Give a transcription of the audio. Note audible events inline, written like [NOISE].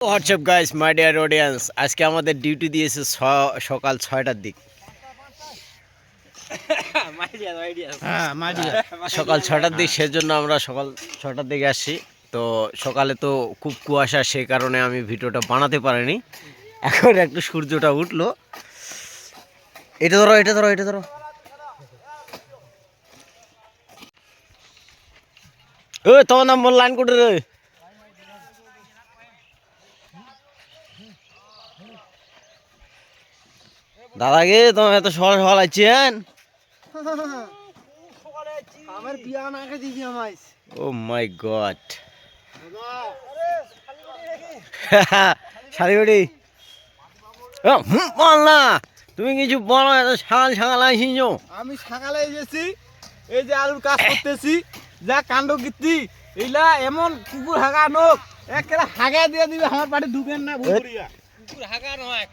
WhatsApp guys my dear audience আজকে আমাদের duty দিয়েছে সকাল ছয়টার দিক। [LAUGHS] হ্যাঁ [LAUGHS] সকাল ছটার দিক সেজন্য আমরা সকাল ছটার দিকে আসছি। তো সকালে তো খুব কুয়াশা সেই কারণে আমি ভিডিওটা বানাতে পারিনি। এখন একটু সূর্যটা উঠল। এটা ধরো এটা ধরো এটা ধরো। ও তোমার নাম লাইন কোটে রে দাদা গে তোমার এত সকাল সকাল আছেন আমার বিয়া না কে দিবি আমায়। ও মাই গড। [LAUGHS] শাড়িবাড়ি বল না। তুমি কিছু বলো এত সকাল সকাল আসিস আমি সকালে এসেছি এই যে আলুর কাজ করতেছি যা কাণ্ড কীর্তি এইলা এমন কুকুর হাগা নোক একেবারে হাগা দিয়ে দিবে আমার বাড়ি ঢুকেন না ভুল করিয়া কুকুর হাগা নয়